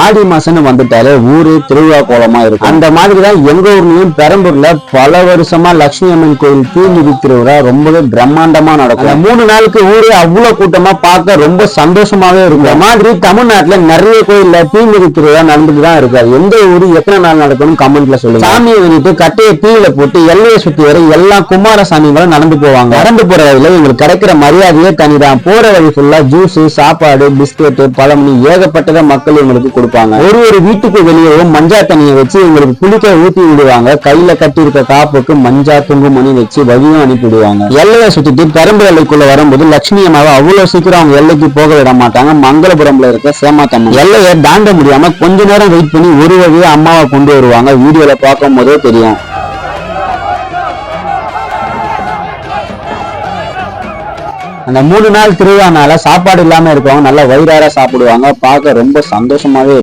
ஆடி மாசம்னு வந்துட்டாலே ஊரு திருவிழா கோலமா இருக்கும். அந்த மாதிரி தான் எங்க ஊர்லயும் பெரம்பூர்ல பல வருஷமா லட்சுமி அம்மன் கோயில் தீமிதி திருவிழா ரொம்பவே பிரம்மாண்டமா நடக்கும். மூணு நாளுக்கு ஊரு அவ்வளவு கூட்டமா பார்க்க ரொம்ப சந்தோஷமாவே இருக்கும். இந்த மாதிரி தமிழ்நாட்டுல நிறைய கோயில்ல தீமிதி திருவிழா நடந்துட்டு தான் இருக்கு. அது எந்த ஊரு எத்தனை நாள் நடக்கணும் கமெண்ட்ல சொல்லுங்க. சாமியை வெளியிட்டு கட்டையை தீயில போட்டு எல்லையை சுத்தி வர எல்லா குமார சாமிகளும் நடந்து போவாங்க. நடந்து போற வழியில எங்களுக்கு கிடைக்கிற மரியாதையே தனிதான். போற வழி ஃபுல்லா ஜூஸ் சாப்பாடு பிஸ்கெட் பழமணி ஏகப்பட்டத மக்கள் எங்களுக்கு கொடுப்பாங்க. ஒரு ஒரு வீட்டுக்கு வெளியேவும் மஞ்சா தண்ணியை வச்சு எங்களுக்கு குளிக்க ஊட்டி விடுவாங்க. கையில கட்டி இருக்க காப்புக்கு மஞ்சா குங்குமணி வச்சு வழியும் அனுப்பி விடுவாங்க எல்லையை சுத்திட்டு கரும்பு எல்லைக்குள்ள வரும்போது லட்சுமி அம்மாவை அவ்வளவு சீக்கிரம் அவங்க எல்லைக்கு போக விட மாட்டாங்க. மங்களபுரம்ல இருக்க சேமாத்தம்மன் எல்லையை தாண்ட முடியாம கொஞ்ச நேரம் வெயிட் பண்ணி ஒரு வழியா அம்மாவை கொண்டு வருவாங்க. வீடியோல பார்க்கும் போதே தெரியும். அந்த மூணு நாள் திருவிழானால சாப்பாடு இல்லாம இருக்கவங்க நல்லா வயிறார சாப்பிடுவாங்க பார்க்க ரொம்ப சந்தோஷமாவே